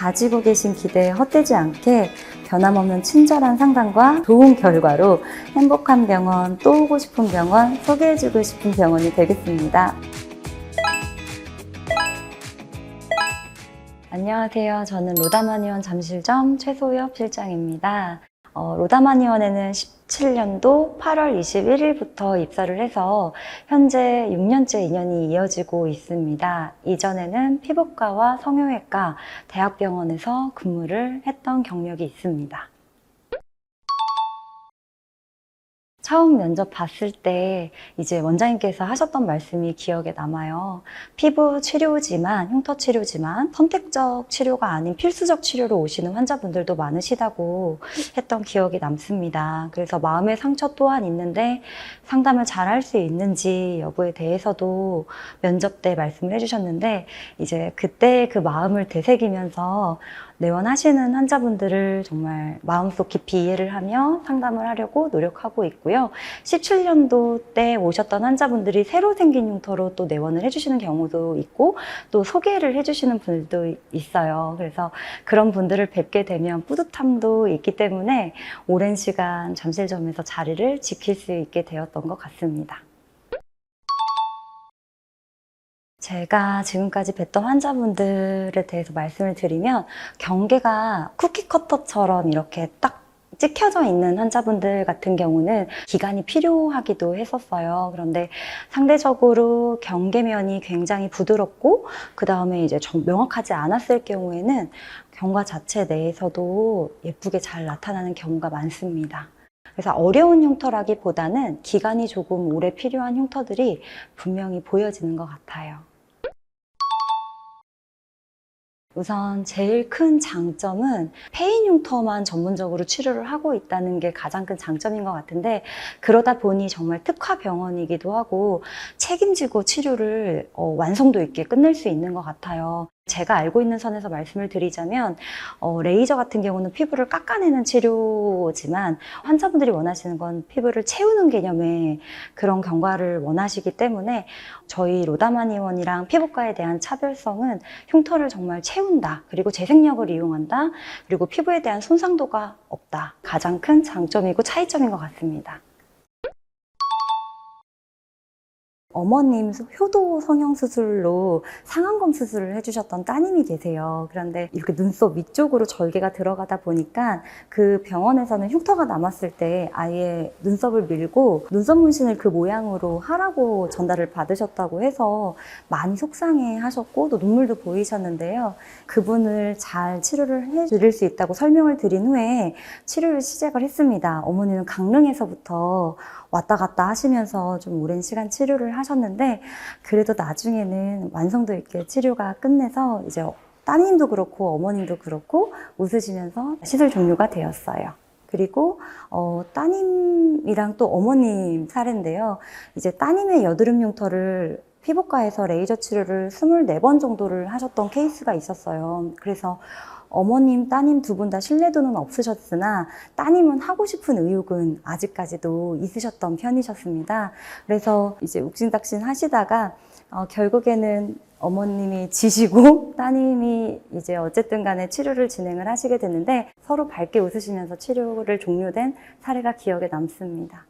가지고 계신 기대에 헛되지 않게 변함없는 친절한 상담과 좋은 결과로 행복한 병원, 또 오고 싶은 병원, 소개해주고 싶은 병원이 되겠습니다. 안녕하세요. 저는 로다마니원 잠실점 최소엽 실장입니다. 어, 로다마니원에는 17년도 8월 21일부터 입사를 해서 현재 6년째 인연이 이어지고 있습니다. 이전에는 피부과와 성형외과, 대학병원에서 근무를 했던 경력이 있습니다. 처음 면접 봤을 때 이제 원장님께서 하셨던 말씀이 기억에 남아요. 피부 치료지만, 흉터 치료지만 선택적 치료가 아닌 필수적 치료로 오시는 환자분들도 많으시다고 했던 기억이 남습니다. 그래서 마음의 상처 또한 있는데 상담을 잘 할 수 있는지 여부에 대해서도 면접 때 말씀을 해주셨는데 이제 그때 그 마음을 되새기면서 내원하시는 환자분들을 정말 마음속 깊이 이해를 하며 상담을 하려고 노력하고 있고요. 17년도 때 오셨던 환자분들이 새로 생긴 흉터로 또 내원을 해주시는 경우도 있고 또 소개를 해주시는 분들도 있어요. 그래서 그런 분들을 뵙게 되면 뿌듯함도 있기 때문에 오랜 시간 잠실점에서 자리를 지킬 수 있게 되었던 것 같습니다. 제가 지금까지 뵀던 환자분들에 대해서 말씀을 드리면 경계가 쿠키 커터처럼 이렇게 딱 찍혀져 있는 환자분들 같은 경우는 기간이 필요하기도 했었어요. 그런데 상대적으로 경계면이 굉장히 부드럽고 그 다음에 이제 좀 명확하지 않았을 경우에는 경과 자체 내에서도 예쁘게 잘 나타나는 경우가 많습니다. 그래서 어려운 흉터라기보다는 기간이 조금 오래 필요한 흉터들이 분명히 보여지는 것 같아요. 우선 제일 큰 장점은 페인 흉터만 전문적으로 치료를 하고 있다는 게 가장 큰 장점인 것 같은데 그러다 보니 정말 특화 병원이기도 하고 책임지고 치료를 어, 완성도 있게 끝낼 수 있는 것 같아요. 제가 알고 있는 선에서 말씀을 드리자면 어, 레이저 같은 경우는 피부를 깎아내는 치료지만 환자분들이 원하시는 건 피부를 채우는 개념의 그런 경과를 원하시기 때문에 저희 로다마니원이랑 피부과에 대한 차별성은 흉터를 정말 채운다. 그리고 재생력을 이용한다. 그리고 피부에 대한 손상도가 없다. 가장 큰 장점이고 차이점인 것 같습니다. 어머님 효도 성형 수술로 상안검 수술을 해주셨던 따님이 계세요. 그런데 이렇게 눈썹 위쪽으로 절개가 들어가다 보니까 그 병원에서는 흉터가 남았을 때 아예 눈썹을 밀고 눈썹 문신을 그 모양으로 하라고 전달을 받으셨다고 해서 많이 속상해 하셨고 또 눈물도 보이셨는데요. 그분을 잘 치료를 해 드릴 수 있다고 설명을 드린 후에 치료를 시작을 했습니다. 어머니는 강릉에서부터 왔다 갔다 하시면서 좀 오랜 시간 치료를 하셨는데 그래도 나중에는 완성도 있게 치료가 끝내서 이제 따님도 그렇고 어머님도 그렇고 웃으시면서 시술 종료가 되었어요. 그리고 어, 따님이랑 또 어머님 사례인데요. 이제 따님의 여드름 흉터를 피부과에서 레이저 치료를 24번 정도를 하셨던 케이스가 있었어요. 그래서 어머님, 따님 두 분 다 신뢰도는 없으셨으나 따님은 하고 싶은 의욕은 아직까지도 있으셨던 편이셨습니다. 그래서 이제 욱신닥신 하시다가 어, 결국에는 어머님이 지시고 따님이 이제 어쨌든 간에 치료를 진행을 하시게 됐는데 서로 밝게 웃으시면서 치료를 종료된 사례가 기억에 남습니다.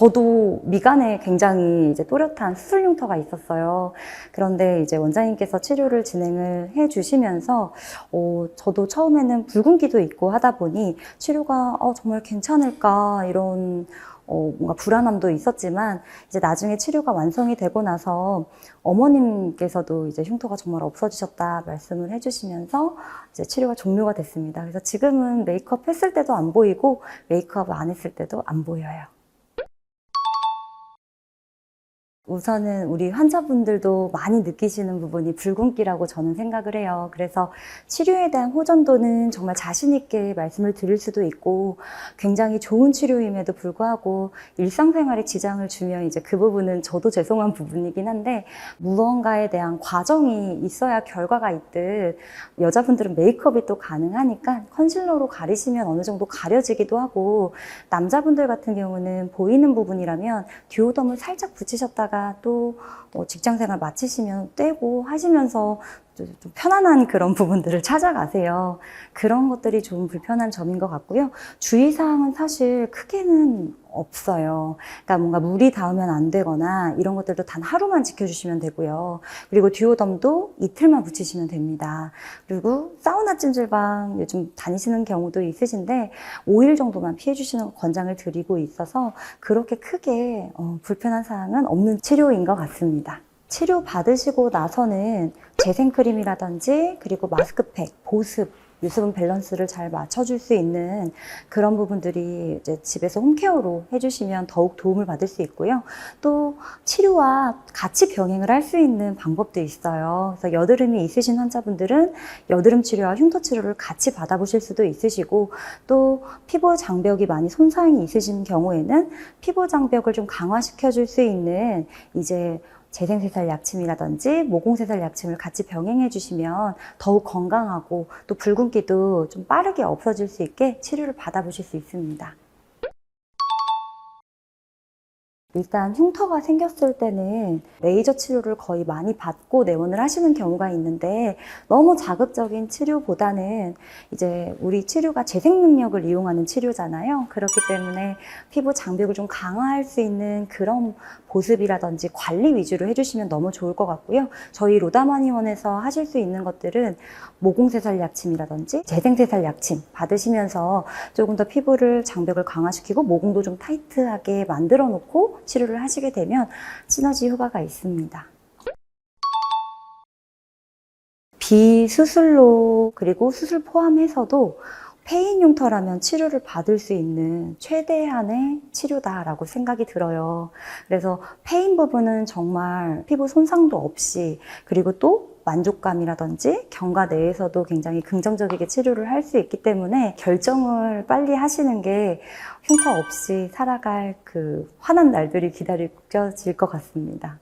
저도 미간에 굉장히 이제 또렷한 수술 흉터가 있었어요. 그런데 이제 원장님께서 치료를 진행을 해 주시면서, 어, 저도 처음에는 붉은기도 있고 하다 보니 치료가 어, 정말 괜찮을까 이런 어, 뭔가 불안함도 있었지만 이제 나중에 치료가 완성이 되고 나서 어머님께서도 이제 흉터가 정말 없어지셨다 말씀을 해주시면서 이제 치료가 종료가 됐습니다. 그래서 지금은 메이크업 했을 때도 안 보이고 메이크업 안 했을 때도 안 보여요. 우선은 우리 환자분들도 많이 느끼시는 부분이 붉은기라고 저는 생각을 해요. 그래서 치료에 대한 호전도는 정말 자신있게 말씀을 드릴 수도 있고 굉장히 좋은 치료임에도 불구하고 일상생활에 지장을 주면 이제 그 부분은 저도 죄송한 부분이긴 한데 무언가에 대한 과정이 있어야 결과가 있듯 여자분들은 메이크업이 또 가능하니까 컨실러로 가리시면 어느 정도 가려지기도 하고 남자분들 같은 경우는 보이는 부분이라면 듀오덤을 살짝 붙이셨다가 또 직장 생활 마치시면 떼고 하시면서 좀 편안한 그런 부분들을 찾아가세요. 그런 것들이 좀 불편한 점인 것 같고요. 주의사항은 사실 크게는 없어요. 그러니까 뭔가 물이 닿으면 안 되거나 이런 것들도 단 하루만 지켜주시면 되고요. 그리고 듀오덤도 이틀만 붙이시면 됩니다. 그리고 사우나 찜질방 요즘 다니시는 경우도 있으신데 5일 정도만 피해 주시는 거 권장을 드리고 있어서 그렇게 크게 어, 불편한 사항은 없는 치료인 것 같습니다. 치료 받으시고 나서는 재생크림이라든지 그리고 마스크팩, 보습, 유수분 밸런스를 잘 맞춰줄 수 있는 그런 부분들이 이제 집에서 홈케어로 해주시면 더욱 도움을 받을 수 있고요. 또 치료와 같이 병행을 할 수 있는 방법도 있어요. 그래서 여드름이 있으신 환자분들은 여드름 치료와 흉터 치료를 같이 받아보실 수도 있으시고 또 피부 장벽이 많이 손상이 있으신 경우에는 피부 장벽을 좀 강화시켜 줄 수 있는 이제 재생세살 약침이라든지 모공세살 약침을 같이 병행해 주시면 더욱 건강하고 또 붉은기도 좀 빠르게 없어질 수 있게 치료를 받아보실 수 있습니다. 일단 흉터가 생겼을 때는 레이저 치료를 거의 많이 받고 내원을 하시는 경우가 있는데 너무 자극적인 치료보다는 이제 우리 치료가 재생 능력을 이용하는 치료잖아요. 그렇기 때문에 피부 장벽을 좀 강화할 수 있는 그런 보습이라든지 관리 위주로 해주시면 너무 좋을 것 같고요. 저희 로다마니원에서 하실 수 있는 것들은 모공세살 약침이라든지 재생세살 약침 받으시면서 조금 더 피부를 장벽을 강화시키고 모공도 좀 타이트하게 만들어 놓고 치료를 하시게 되면 시너지 효과가 있습니다. 비수술로 그리고 수술 포함해서도 페인 흉터라면 치료를 받을 수 있는 최대한의 치료다라고 생각이 들어요. 그래서 페인 부분은 정말 피부 손상도 없이 그리고 또 만족감이라든지 경과 내에서도 굉장히 긍정적이게 치료를 할 수 있기 때문에 결정을 빨리 하시는 게 흉터 없이 살아갈 그 환한 날들이 기다려질 것 같습니다.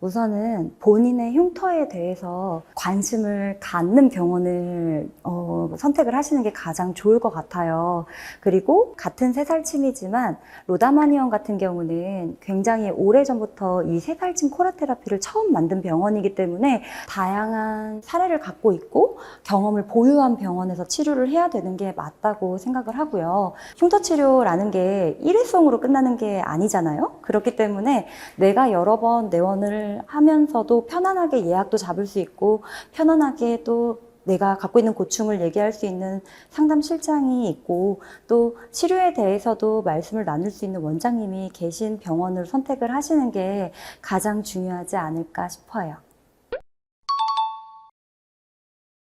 우선은 본인의 흉터에 대해서 관심을 갖는 병원을 어, 선택을 하시는 게 가장 좋을 것 같아요. 그리고 같은 새살침이지만 로다마니언 같은 경우는 굉장히 오래전부터 이 새살침 코라 테라피를 처음 만든 병원이기 때문에 다양한 사례를 갖고 있고 경험을 보유한 병원에서 치료를 해야 되는 게 맞다고 생각을 하고요. 흉터 치료라는 게 일회성으로 끝나는 게 아니잖아요. 그렇기 때문에 내가 여러 번 내원을 하면서도 편안하게 예약도 잡을 수 있고 편안하게 또 내가 갖고 있는 고충을 얘기할 수 있는 상담 실장이 있고 또 치료에 대해서도 말씀을 나눌 수 있는 원장님이 계신 병원을 선택을 하시는 게 가장 중요하지 않을까 싶어요.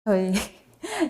저희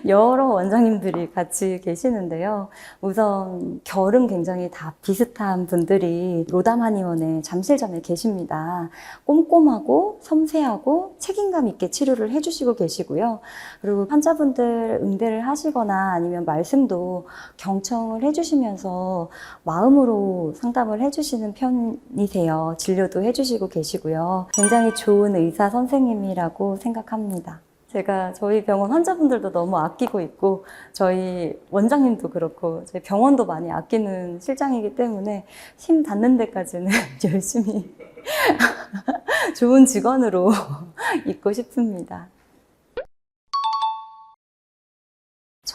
여러 원장님들이 같이 계시는데요. 우선 결은 굉장히 다 비슷한 분들이 로담하니원의 잠실점에 계십니다. 꼼꼼하고 섬세하고 책임감 있게 치료를 해주시고 계시고요. 그리고 환자분들 응대를 하시거나 아니면 말씀도 경청을 해주시면서 마음으로 상담을 해주시는 편이세요. 진료도 해주시고 계시고요. 굉장히 좋은 의사 선생님이라고 생각합니다. 제가 저희 병원 환자분들도 너무 아끼고 있고 저희 원장님도 그렇고 저희 병원도 많이 아끼는 실장이기 때문에 힘 닿는 데까지는 열심히 좋은 직원으로 있고 싶습니다.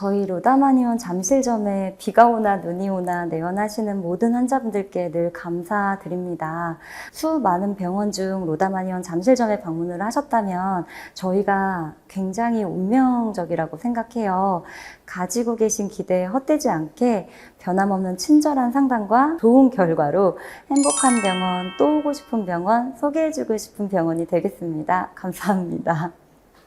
저희 로다마니원 잠실점에 비가 오나 눈이 오나 내원하시는 모든 환자분들께 늘 감사드립니다. 수 많은 병원 중 로다마니원 잠실점에 방문을 하셨다면 저희가 굉장히 운명적이라고 생각해요. 가지고 계신 기대에 헛되지 않게 변함없는 친절한 상담과 좋은 결과로 행복한 병원, 또 오고 싶은 병원, 소개해주고 싶은 병원이 되겠습니다. 감사합니다.